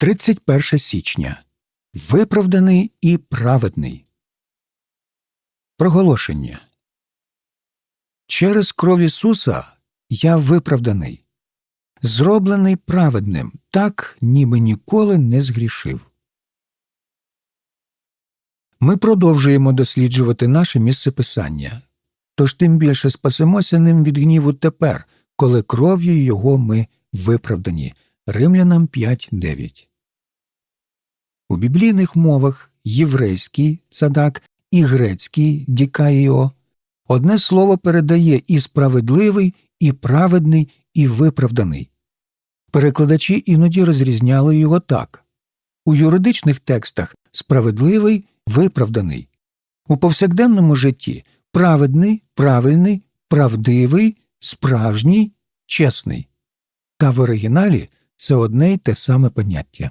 31 січня. Виправданий і праведний. Проголошення. Через кров Ісуса я виправданий, зроблений праведним, так, ніби ніколи не згрішив. Ми продовжуємо досліджувати наше місце писання, тож тим більше спасемося ним від гніву тепер, коли кров'ю його ми виправдані. Римлянам 5.9 У біблійних мовах єврейський цадак і грецький дікаїо одне слово передає і справедливий, і праведний, і виправданий. Перекладачі іноді розрізняли його так у юридичних текстах справедливий, виправданий, у повсякденному житті праведний, правильний, правдивий, справжній, чесний. Та в оригіналі це одне й те саме поняття.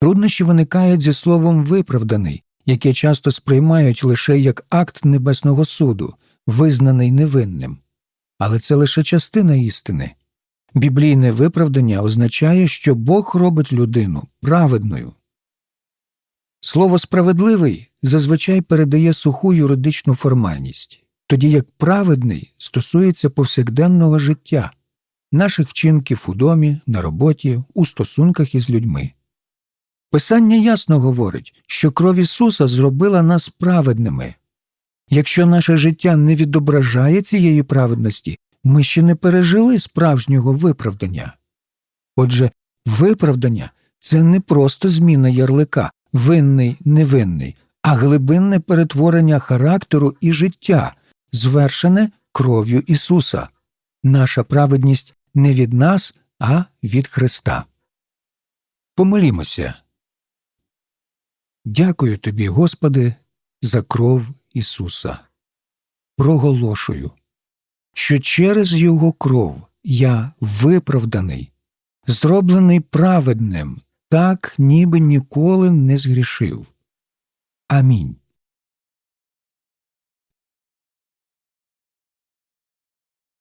Труднощі виникають зі словом виправданий, яке часто сприймають лише як акт небесного суду, визнаний невинним. Але це лише частина істини. Біблійне виправдання означає, що Бог робить людину праведною. Слово справедливий зазвичай передає суху юридичну формальність, тоді як праведний стосується повсякденного життя, наших вчинків у домі, на роботі, у стосунках із людьми. Писання ясно говорить, що кров Ісуса зробила нас праведними. Якщо наше життя не відображає цієї праведності, ми ще не пережили справжнього виправдання. Отже, виправдання це не просто зміна ярлика, винний, невинний, а глибинне перетворення характеру і життя, звершене кров'ю Ісуса. Наша праведність не від нас, а від Христа. Помолімося. Дякую тобі, Господи, за кров Ісуса. Проголошую, що через Його кров я виправданий, зроблений праведним, так ніби ніколи не згрішив. Амінь.